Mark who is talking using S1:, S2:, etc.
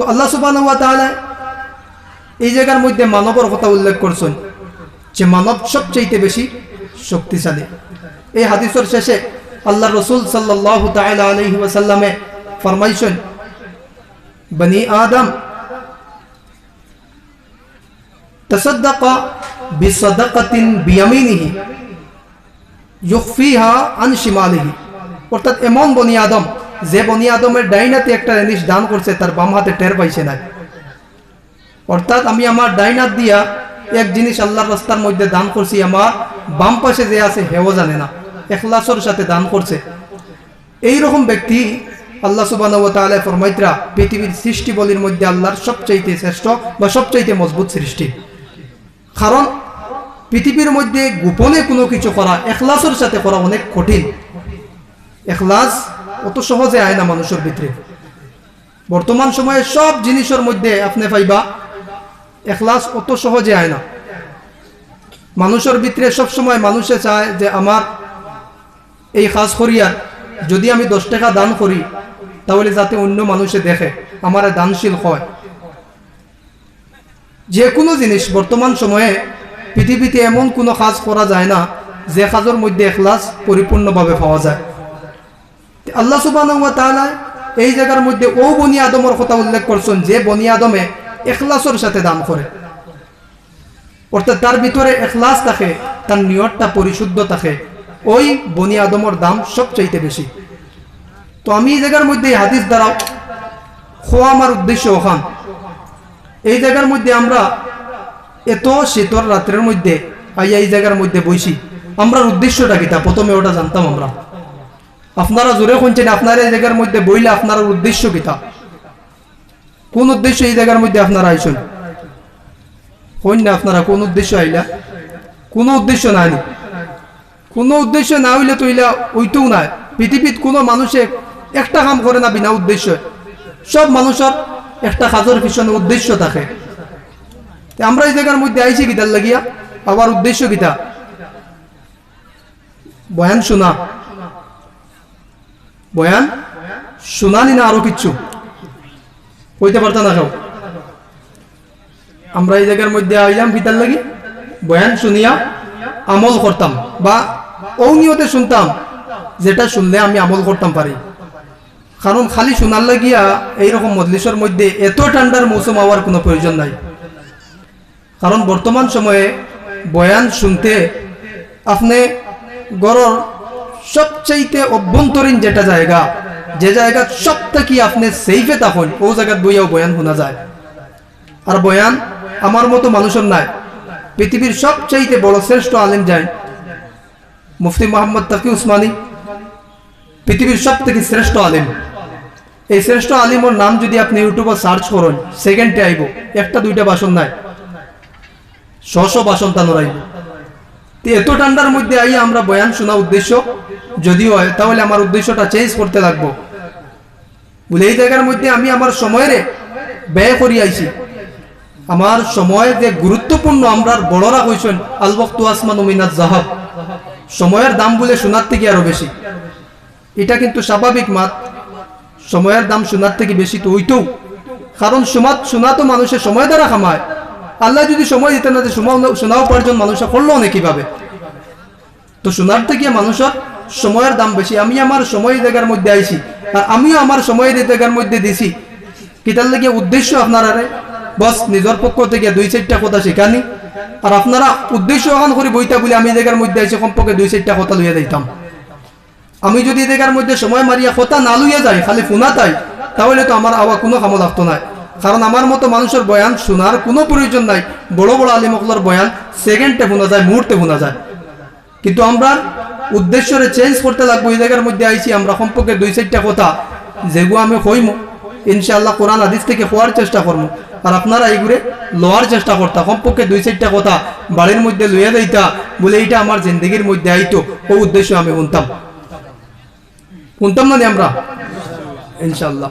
S1: তো আল্লাহ সুবাহ এই জায়গার মধ্যে মানবর কথা উল্লেখ করছেন যে মানব সবচাইতে বেশি শক্তিশালী এই হাদিসের শেষে আল্লাহ রসুল সাল্লাহ তালা আলহি ওয়াসাল্লামে ফরমাইছেন বনি আদম تصدق بصدقة بيمينه يخفيها عن شماله অর্থাৎ এমন বনি আদম যে বনি আদমের ডাইনাতে একটা জিনিস দান করছে, তার বাম হাতে টের পাইছে না। অর্থাৎ আমি আমার ডাইনাত দিয়া এক জিনিস আল্লাহর রাস্তার মধ্যে দান করছি, আমার বাম পাশে যে আছে হেও জানে না, এখলাসর সাথে দান করছে। এই রকম ব্যক্তি আল্লাহ সুবান ফরমাইত্রা পৃথিবীর সৃষ্টি বলির মধ্যে আল্লাহর সবচাইতে শ্রেষ্ঠ বা সবচাইতে মজবুত সৃষ্টি। কারণ পৃথিবীর মধ্যে গোপনে কোনো কিছু করা, এখলাসের সাথে করা অনেক কঠিন। এখলাস অত সহজে আয় না মানুষের ভিতরে। বর্তমান সময়ে সব জিনিসের মধ্যে আপনি পাইবা, এখলাস অত সহজে আয় না। মানুষের ভিতরে সবসময় মানুষে চায় যে আমার এই কাজ করিয়ার যদি আমি দশ টাকা দান করি, তাহলে যাতে অন্য মানুষে দেখে, আমার দানশীল হয়। যে কোনো জিনিস বর্তমান সময়ে পৃথিবীতে এমন কোনো কাজ করা যায় না, যে কাজের মধ্যে এখলাস পরিপূর্ণভাবে পাওয়া যায়। আল্লাহ সুবাহ এই জায়গার মধ্যে ও বনি আদমের কথা উল্লেখ করছেন যে বনি আদমে এখলাসের সাথে দান করে। অর্থাৎ তার ভিতরে এখলাস থাকে, তার নিয়তটা পরিশুদ্ধ থাকে। ওই বনি আদমর দাম সবচাইতে বেশি। তো আমি এই জায়গার মধ্যে হাদিস দ্বারা খোয়া আমার উদ্দেশ্য ওখান। এই জায়গার মধ্যে আমরা এত শীতল রাত্রের মধ্যে আইয়া এই জায়গার মধ্যে বইছি। আমরা উদ্দেশ্যটা কিতা প্রথমে ওটা জানতাম আমরা। আপনারা জোরে শুনছেন, আপনারা এই জায়গার মধ্যে বইলে আপনার উদ্দেশ্য কিতা কোন উদ্দেশ্য এই জায়গার মধ্যে আপনারা আইসুন হইন না আপনারা, কোন উদ্দেশ্য আইলা? কোন উদ্দেশ্য নাই কোনো উদ্দেশ্য না হইলে তো ইলা ওইটাও নাই। পৃথিবীত কোনো মানুষে একটা কাম করে না বিনা উদ্দেশ্য। সব মানুষের একটা কাজের পিছনে উদ্দেশ্য থাকে। আমরা এই জায়গার মধ্যে আইছি গীতার লাগিয়া? আবার উদ্দেশ্য গীতা বয়ান শোনা। বয়ান, শোনানি না আরও কিচ্ছু? কইতে পারত না কেউ? আমরা এই জায়গার মধ্যে আইলাম গীতার লাগি, বয়ান শুনিয়া আমল করতাম বা অনিয়তে শুনতাম, যেটা শুনলে আমি আমল করতাম পারি। কারণ খালি শোনার লাগিয়া এইরকম মজলিসের মধ্যে এত ঠান্ডার মৌসুম হওয়ার কোনো প্রয়োজন নাই। কারণ বর্তমান সময়ে বয়ান শুনতে আপনি গড়র সবচাইতে অভ্যন্তরীণ যেটা জায়গা, যে জায়গা সব থেকে আপনি সেফে তখন ও জায়গাত বইয়াও বয়ান শোনা যায়। আর বয়ান আমার মতো মানুষের নাই। পৃথিবীর সবচাইতে বড় শ্রেষ্ঠ আলিম যায় মুফতি মোহাম্মদ তাকি উসমানী। পৃথিবীর সব থেকে শ্রেষ্ঠ আলিম। এই শ্রেষ্ঠ আলিমর নাম যদি আপনি ইউটিউবে সার্চ করেন সেকেন্ডে আইব, একটা দুইটা বাসন নাই। শশ বাসন তানোর আইব। তো এত ঠান্ডার মধ্যে আইয়া আমরা বয়ান শোনা উদ্দেশ্য যদি হয় তাহলে আমার উদ্দেশ্যটা চেঞ্জ করতে লাগবো। বলে এই জায়গার মধ্যে আমি আমার সময়ের ব্যয় করি আইছি। আমার সময় যে গুরুত্বপূর্ণ আমরা বড়রা কইছেন, আলবক্তু আসমান মিনাত জাহাব। সময়ের দাম বলে শোনার থেকে আরও বেশি। এটা কিন্তু স্বাভাবিক মাত। সময়ের দাম শোনার থেকে বেশি তো ওইটাও কারণ সোমাত শোনা তো মানুষের সময় দ্বারা খামায় আল্লাহ যদি সময় দিতেন না, যে শোনা উপার্জন মানুষের করল না কীভাবে? তো শোনার থেকে মানুষের সময়ের দাম বেশি। আমি আমার সময় জায়গার মধ্যে আইছি, আর আমিও আমার সময়ের জায়গার মধ্যে দিছি। কিতার লাগে উদ্দেশ্য আপনারা বস, নিজের পক্ষ থেকে দুই চারটা কথা শেখানি। আর আপনারা উদ্দেশ্য এখন করে বইটা বলে আমি জায়গার মধ্যে আইসি কমপক্ষে দুই চারটা কথা লইয়া দিতাম আমি যদি জায়গার মধ্যে সময় মারিয়া কথা না লইয়া যাই, খালি ফোনা তাই, তাহলে তো আমার আওয়া কোনো কামো লাগতো না। কারণ আমার মতো মানুষের বয়ান শোনার কোনো প্রয়োজন নাই। বড় বড় আলিমকলার বয়ান সেকেন্ডে শোনা যায়, মুহূর্তে শোনা যায়। কিন্তু আমরা উদ্দেশ্যরে চেঞ্জ করতে লাগবো, এই জায়গার মধ্যে আইছি আমরা কমপক্ষে দুই চারটা কথা। যেগুলো আমি হইম, ইনশাআল্লাহ কোরআন আদিস থেকে হওয়ার চেষ্টা করব আর আপনারা এইগুলো লওয়ার চেষ্টা করতা, কমপক্ষে দুই চারটা কথা বাড়ির মধ্যে লইয়া দিতা বলে এইটা আমার জিন্দগির মধ্যে আইতো, ও উদ্দেশ্য আমি শুনতাম। শুনতাম না আমরা? ইনশাআল্লাহ।